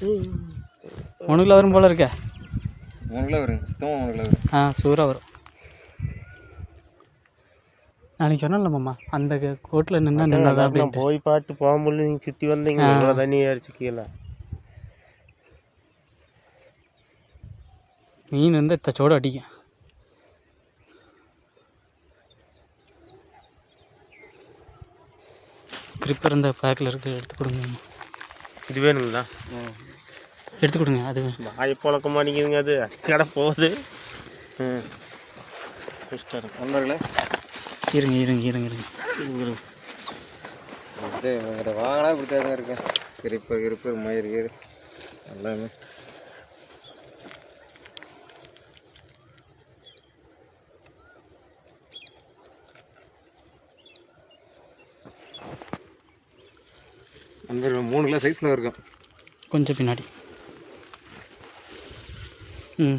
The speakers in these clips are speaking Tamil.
கிலோ வரும் போல இருக்க. கிலோ வருங்க சுத்தமாக கிலோ வரும் ஆ சூறாக வரும். நாளைக்கு சொன்னேன்ல மாமா அந்த கோட்டில் நின்னா நின்னதா நான் அப்படின்ட்டு. போய் பார்த்து போக முடியல நீங்கள் சுற்றி வந்தீங்க தண்ணி அடிச்சு கீழே. மீன் வந்து தச்சோடு அடிக்கும். கிரிப்பர் இந்த பேக்கில் இருக்குது எடுத்து கொடுங்க. இது வேணுங்களா? எடுத்து கொடுங்க அது. வாயை பழக்க மாட்டேங்குதுங்க அது. கடை போகுது. ம் கஷ்டம் நண்பர்களே. இருங்க இருங்க இருங்க இருங்க. இது உங்கள்கிட்ட வாங்கினா இப்படி தாங்க இருக்கேன் கிரிப்பர் கிரிப்பர் மயிர் கீர் எல்லாமே. நண்பர்கள் மூணு கிலோ சைஸில் இருக்கும். கொஞ்சம் பின்னாடி. ம்.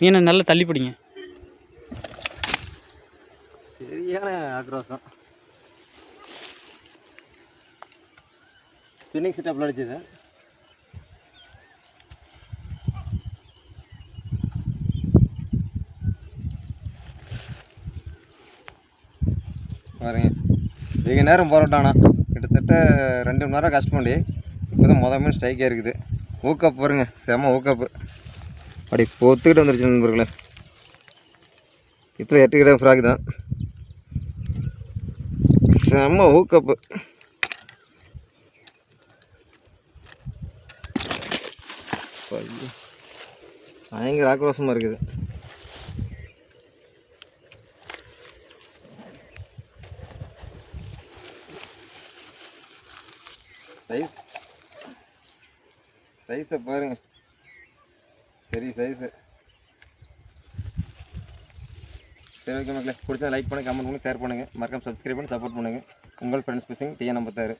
மீனை நல்லா தள்ளி பிடிங்க. சரியான ஆக்ரோஷம். ஸ்பின்னிங் செட்டப்பில் அடிச்சது. பாருங்க. வெகு நேரம் போராட்டானா கிட்டத்தட்ட ரெண்டு மணி நேரம் கஷ்டப்பண்டி இப்போ தான் மொதல் மீன் ஸ்ட்ரைக்காக இருக்குது. ஊக்கப் பாருங்க. செம ஊக்கப்பு அப்படி பொத்துக்கிட்டு வந்துருச்சு நண்பர்களே. இதில் எட்டு கிலோ ஃப்ராக் தான். செம்ம ஊக்கப்பு. பயங்கர ஆக்ரோஷமாக இருக்குது. சைஸ் சைஸை பாருங்கள் சரி சைஸு சரி. ஓகே மக்களே. பிடிச்சா லைக் பண்ணுங்கள் கமெண்ட் பண்ணுங்கள் ஷேர் பண்ணுங்கள் மறக்காம சப்ஸ்கிரைப் பண்ணி சப்போர்ட் பண்ணுங்கள் உங்கள் ஃப்ரெண்ட்ஸ் பிசிங் டிஎன் நம்பத்தாறு